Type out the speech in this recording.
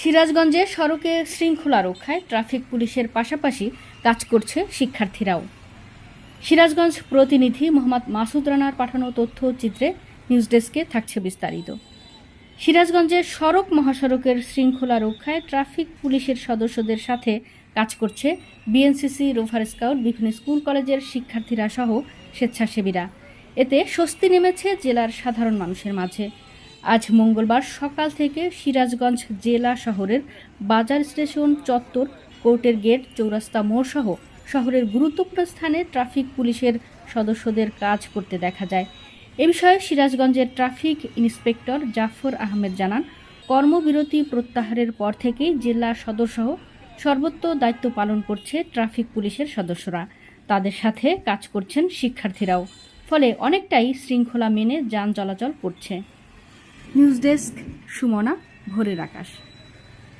সিরাজগঞ্জে সড়কে শৃঙ্খলা রক্ষায় ট্রাফিক পুলিশের পাশাপাশি কাজ করছে শিক্ষার্থীরাও। সিরাজগঞ্জ প্রতিনিধি মোহাম্মদ মাসুদ রানার পাঠানো তথ্য চিত্রে নিউজ ডেস্কে থাকছে বিস্তারিত। সিরাজগঞ্জের সড়ক মহাসড়কের শৃঙ্খলা রক্ষায় ট্রাফিক পুলিশের সদস্যদের সাথে কাজ করছে বিএনসিসি, রোভার স্কাউট, বিভিন্ন স্কুল, কলেজের শিক্ষার্থীরা সহ স্বেচ্ছাসেবীরা। এতে স্বস্তি নেমেছে জেলার সাধারণ মানুষের মাঝে। আজ মঙ্গলবার সকাল থেকে সিরাজগঞ্জ জেলা শহরের বাজার স্টেশন চত্বর কোর্টের গেট, চৌরাস্তা মোড় সহ শহরের গুরুত্বপূর্ণ স্থানে ট্রাফিক পুলিশের সদস্যদের কাজ করতে দেখা যায়। এ বিষয়ে সিরাজগঞ্জের ট্রাফিক ইন্সপেক্টর জাফর আহমেদ জানান, কর্মবিরতি প্রত্যাহারের পর থেকেই জেলা সদরসহ সর্বত্র দায়িত্ব পালন করছে ট্রাফিক পুলিশের সদস্যরা। তাদের সাথে কাজ করছেন শিক্ষার্থীরাও। ফলে অনেকটাই শৃঙ্খলা মেনে যান চলাচল করছে। নিউজ ডেস্ক সুমনা ভোরের আকাশ।